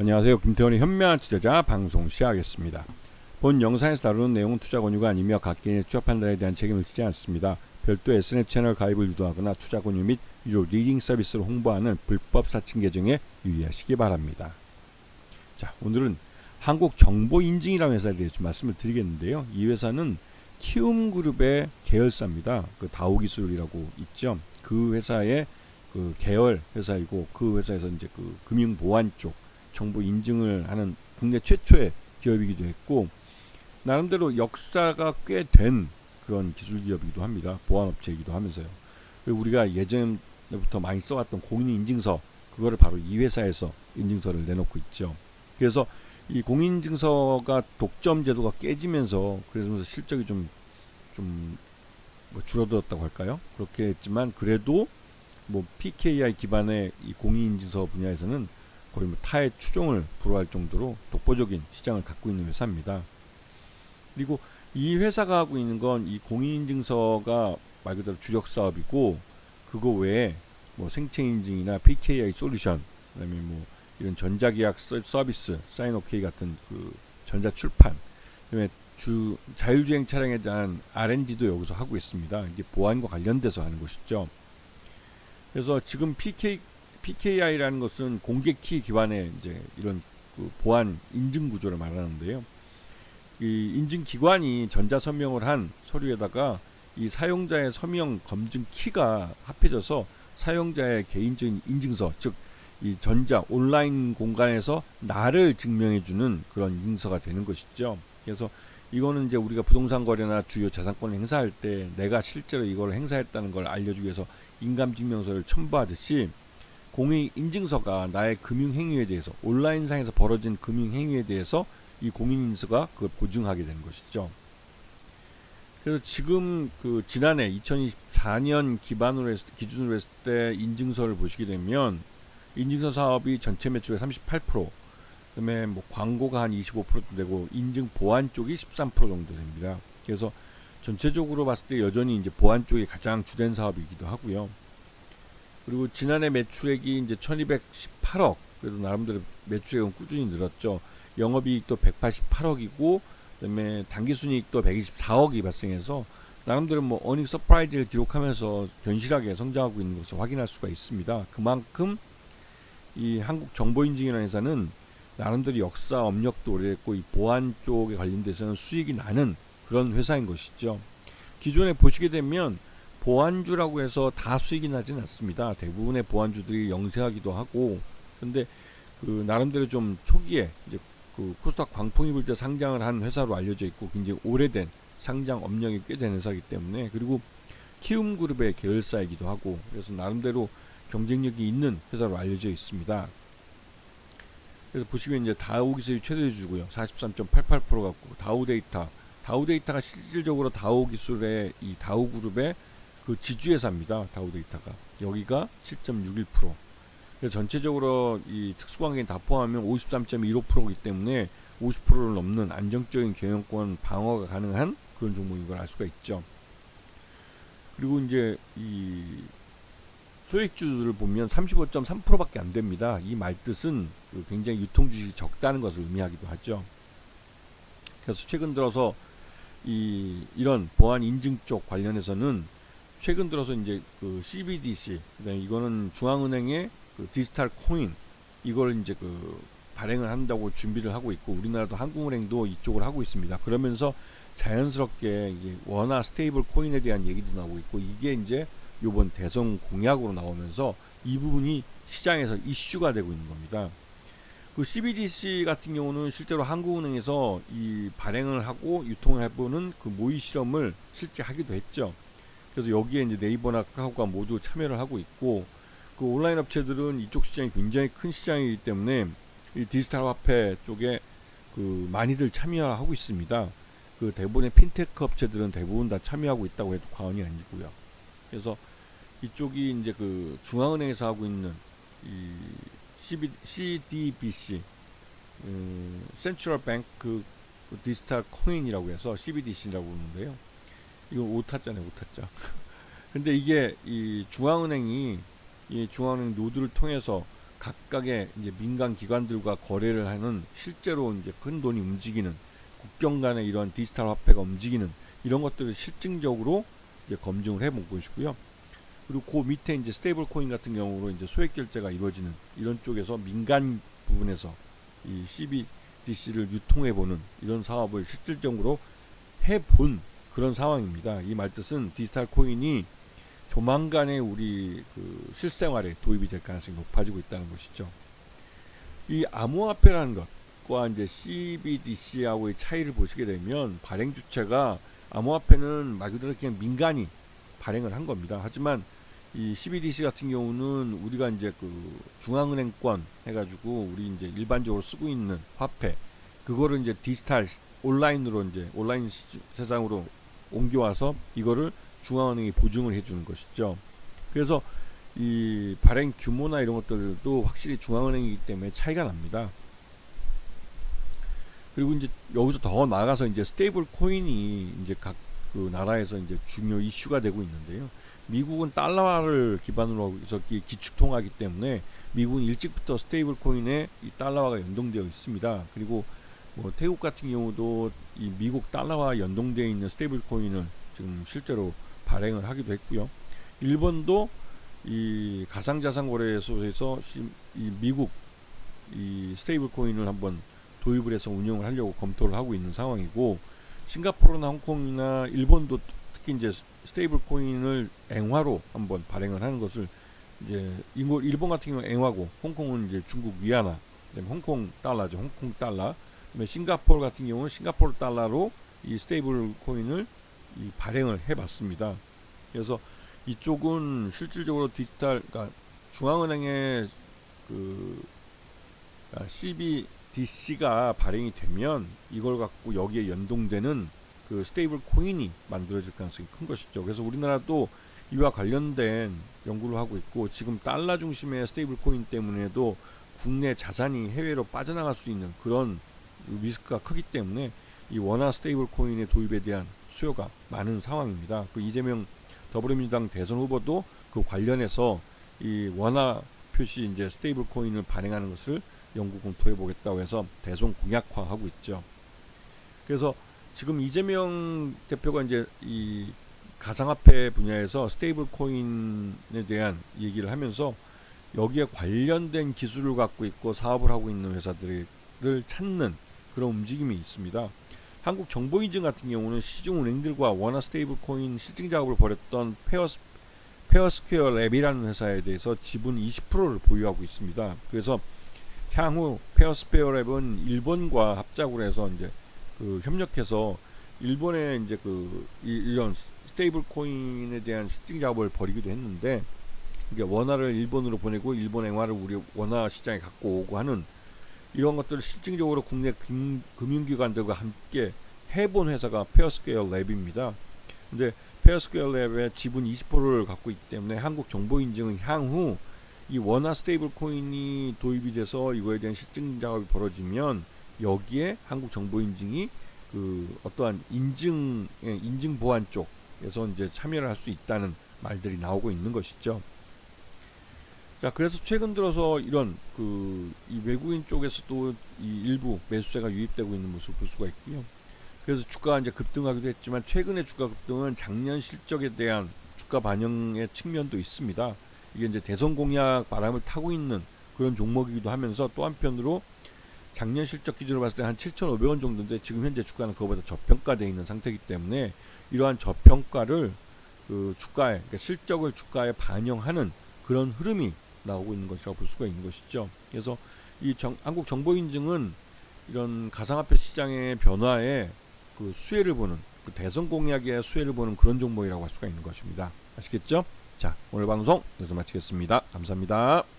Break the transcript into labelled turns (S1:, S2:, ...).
S1: 안녕하세요. 김태원의 현명한 투자자 방송 시작하겠습니다. 본 영상에서 다루는 내용은 투자 권유가 아니며 각개인의 투자 판단에 대한 책임을 지지 않습니다. 별도 SNS 채널 가입을 유도하거나 투자 권유 및 유료 리딩 서비스를 홍보하는 불법 사칭 계정에 유의하시기 바랍니다. 자, 오늘은 한국 정보 인증이라는 회사에 대해 좀 말씀을 드리겠는데요. 이 회사는 키움 그룹의 계열사입니다. 그 다오기술이라고 있죠. 그 회사의 그 계열 회사이고 그 회사에서 이제 그 금융 보안 쪽 정보 인증을 하는 국내 최초의 기업이기도 했고 나름대로 역사가 꽤 된 그런 기술 기업이기도 합니다. 보안 업체이기도 하면서요. 우리가 예전부터 많이 써왔던 공인 인증서 그거를 바로 이 회사에서 인증서를 내놓고 있죠. 그래서 이 공인인증서가 독점 제도가 깨지면서 그래서 실적이 좀 좀 뭐 줄어들었다고 할까요? 그렇게 했지만 그래도 뭐 PKI 기반의 이 공인인증서 분야에서는 거의 뭐 타의 추종을 불허할 정도로 독보적인 시장을 갖고 있는 회사입니다. 그리고 이 회사가 하고 있는 건 이 공인인증서가 말 그대로 주력 사업이고 그거 외에 뭐 생체 인증이나 PKI 솔루션 그다음에 뭐 이런 전자계약 서- 서비스 사인 오케이 같은 그 전자 출판 그다음에 주 자율주행 차량에 대한 R&D도 여기서 하고 있습니다. 이게 보안과 관련돼서 하는 것이죠. 그래서 지금 PK PKI라는 것은 공개 키 기반의 이제 이런 그 보안 인증 구조를 말하는데요. 이 인증 기관이 전자 서명을 한 서류에다가 이 사용자의 서명 검증 키가 합해져서 사용자의 개인적인 인증서, 즉 이 전자 온라인 공간에서 나를 증명해주는 그런 인증서가 되는 것이죠. 그래서 이거는 이제 우리가 부동산 거래나 주요 자산권을 행사할 때 내가 실제로 이걸 행사했다는 걸 알려주기 위해서 인감증명서를 첨부하듯이 공인 인증서가 나의 금융 행위에 대해서 온라인상에서 벌어진 금융 행위에 대해서 이 공인 인증서가 그걸 보증하게 되는 것이죠. 그래서 지금 그 지난해 2024년 기반으로 했, 기준으로 했을 때 인증서를 보시게 되면 인증서 사업이 전체 매출의 38%, 그다음에 뭐 광고가 한 25% 되고 인증 보안 쪽이 13% 정도 됩니다. 그래서 전체적으로 봤을 때 여전히 이제 보안 쪽이 가장 주된 사업이기도 하고요. 그리고 지난해 매출액이 이제 1218억, 그래도 나름대로 매출액은 꾸준히 늘었죠. 영업이익도 188억이고, 그다음에 당기순이익도 124억이 발생해서 나름대로 뭐 어닝 서프라이즈를 기록하면서 견실하게 성장하고 있는 것을 확인할 수가 있습니다. 그만큼 이 한국 정보인증이라는 회사는 나름대로 역사 업력도 오래됐고 이 보안 쪽에 관련돼서는 수익이 나는 그런 회사인 것이죠. 기존에 보시게 되면 보안주라고 해서 다 수익이 나지는 않습니다. 대부분의 보안주들이 영세하기도 하고 근데 그 나름대로 좀 초기에 이제 그 코스닥 광풍이 불 때 상장을 한 회사로 알려져 있고 굉장히 오래된 상장 업력이 꽤 된 회사이기 때문에 그리고 키움그룹의 계열사이기도 하고 그래서 나름대로 경쟁력이 있는 회사로 알려져 있습니다. 그래서 보시면 이제 다우 기술이 최대 주주고요. 43.88% 갖고 다우 데이터, 다우 데이터가 실질적으로 다우 기술의 이 다우 그룹의 그 지주회사입니다. 다우 데이터가 여기가 7.61%. 그래서 전체적으로 이 특수관계인 다 포함하면 53.15%이기 때문에 50%를 넘는 안정적인 경영권 방어가 가능한 그런 종목인 걸 알 수가 있죠. 그리고 이제 이 소액주를 보면 35.3%밖에 안 됩니다. 이 말뜻은 그 굉장히 유통 주식이 적다는 것을 의미하기도 하죠. 그래서 최근 들어서 이 이런 보안 인증 쪽 관련해서는 최근 들어서 이제 그 CBDC 그다음에 이거는 중앙은행의 그 디지털 코인 이걸 이제 그 발행을 한다고 준비를 하고 있고 우리나라도 한국은행도 이쪽을 하고 있습니다. 그러면서 자연스럽게 이제 원화 스테이블 코인에 대한 얘기도 나오고 있고 이게 이제 요번 대선 공약으로 나오면서 이 부분이 시장에서 이슈가 되고 있는 겁니다. 그 CBDC 같은 경우는 실제로 한국은행에서 이 발행을 하고 유통을 해보는 그 모의 실험을 실제 하기도 했죠. 그래서 여기에 이제 네이버나 카카오가 모두 참여를 하고 있고 그 온라인 업체들은 이쪽 시장이 굉장히 큰 시장이기 때문에 이 디지털 화폐 쪽에 그 많이들 참여하고 있습니다. 그 대부분의 핀테크 업체들은 대부분 다 참여하고 있다고 해도 과언이 아니고요. 그래서 이쪽이 이제 그 중앙은행에서 하고 있는 이 CDBC 음, 센트럴 뱅크 그 디지털 코인이라고 해서 CBDC라고 부르는데요. 이거 오타자네 오타자. 근데 이게 이 중앙은행이 이 중앙은행 노드를 통해서 각각의 이제 민간 기관들과 거래를 하는 실제로 이제 큰 돈이 움직이는 국경 간의 이런 디지털 화폐가 움직이는 이런 것들을 실증적으로 이제 검증을 해본 것이고요. 그리고 그 밑에 이제 스테이블 코인 같은 경우로 이제 소액 결제가 이루어지는 이런 쪽에서 민간 부분에서 이 CBDC를 유통해 보는 이런 사업을 실질적으로 해본 그런 상황입니다. 이 말뜻은 디지털 코인이 조만간에 우리 그 실생활에 도입이 될 가능성이 높아지고 있다는 것이죠. 이 암호화폐라는 것과 이제 CBDC하고의 차이를 보시게 되면 발행 주체가 암호화폐는 말 그대로 그냥 민간이 발행을 한 겁니다. 하지만 이 CBDC 같은 경우는 우리가 이제 그 중앙은행권 해가지고 우리 이제 일반적으로 쓰고 있는 화폐 그거를 이제 디지털 온라인으로 이제 온라인 세상으로 옮겨와서 이거를 중앙은행이 보증을 해주는 것이죠. 그래서 이 발행 규모나 이런 것들도 확실히 중앙은행이기 때문에 차이가 납니다. 그리고 이제 여기서 더 나아가서 이제 스테이블 코인이 이제 각 그 나라에서 이제 중요 이슈가 되고 있는데요. 미국은 달러화를 기반으로 해서 기축통화기 때문에 미국은 일찍부터 스테이블 코인에 이 달러화가 연동되어 있습니다. 그리고 뭐 태국 같은 경우도 이 미국 달러화 연동되어 있는 스테이블 코인을 지금 실제로 발행을 하기도 했고요. 일본도 이 가상자산 거래소에서 이 미국 이 스테이블 코인을 한번 도입을 해서 운영을 하려고 검토를 하고 있는 상황이고 싱가포르나 홍콩이나 일본도 특히 이제 스테이블 코인을 앵화로 한번 발행을 하는 것을 이제 일본 같은 경우 앵화고 홍콩은 이제 중국 위안화 그다음에 홍콩 달러죠 홍콩 달러 싱가포르 같은 경우는 싱가포르 달러로 이 스테이블 코인을 이 발행을 해봤습니다. 그래서 이쪽은 실질적으로 디지털 그러니까 중앙은행의 그 그러니까 CBDC가 발행이 되면 이걸 갖고 여기에 연동되는 그 스테이블 코인이 만들어질 가능성이 큰 것이죠. 그래서 우리나라도 이와 관련된 연구를 하고 있고 지금 달러 중심의 스테이블 코인 때문에도 국내 자산이 해외로 빠져나갈 수 있는 그런 리스크가 크기 때문에 이 원화 스테이블 코인의 도입에 대한 수요가 많은 상황입니다. 그 이재명 더불어민주당 대선 후보도 그 관련해서 이 원화 표시 이제 스테이블 코인을 발행하는 것을 연구 검토해 보겠다고 해서 대선 공약화하고 있죠. 그래서 지금 이재명 대표가 이제 이 가상화폐 분야에서 스테이블 코인에 대한 얘기를 하면서 여기에 관련된 기술을 갖고 있고 사업을 하고 있는 회사들을 찾는 그런 움직임이 있습니다. 한국 정보인증 같은 경우는 시중은행들과 원화 스테이블 코인 실증 작업을 벌였던 페어스, 페어스퀘어 랩이라는 회사에 대해서 지분 20%를 보유하고 있습니다. 그래서 향후 페어스퀘어 랩은 일본과 합작을 해서 이제 그 협력해서 일본에 이제 그 이런 스테이블 코인에 대한 실증 작업을 벌이기도 했는데 이게 원화를 일본으로 보내고 일본 행화를 우리 원화 시장에 갖고 오고 하는 이런 것들을 실질적으로 국내 금, 금융기관들과 함께 해본 회사가 페어스퀘어 랩입니다. 근데 페어스퀘어 랩의 지분 20%를 갖고 있기 때문에 한국 정보 인증은 향후 이 원화 스테이블 코인이 도입이 돼서 이거에 대한 실증 작업이 벌어지면 여기에 한국 정보 인증이 그 어떠한 인증 예, 인증 보안 쪽에서 이제 참여를 할 수 있다는 말들이 나오고 있는 것이죠. 자, 그래서 최근 들어서 이런 그 이 외국인 쪽에서도 이 일부 매수세가 유입되고 있는 모습을 볼 수가 있고요. 그래서 주가가 이제 급등하기도 했지만 최근의 주가 급등은 작년 실적에 대한 주가 반영의 측면도 있습니다. 이게 이제 대선 공약 바람을 타고 있는 그런 종목이기도 하면서 또 한편으로 작년 실적 기준으로 봤을 때 한 7,500원 정도인데 지금 현재 주가는 그거보다 저평가되어 있는 상태이기 때문에 이러한 저평가를 그 주가에 그러니까 실적을 주가에 반영하는 그런 흐름이 나오고 있는 것이라고 볼 수가 있는 것이죠. 그래서 이 정, 한국 정보 인증은 이런 가상화폐 시장의 변화에 그 수혜를 보는 그 대선 공약의 수혜를 보는 그런 종목이라고 할 수가 있는 것입니다. 아시겠죠? 자, 오늘 방송 여기서 마치겠습니다. 감사합니다.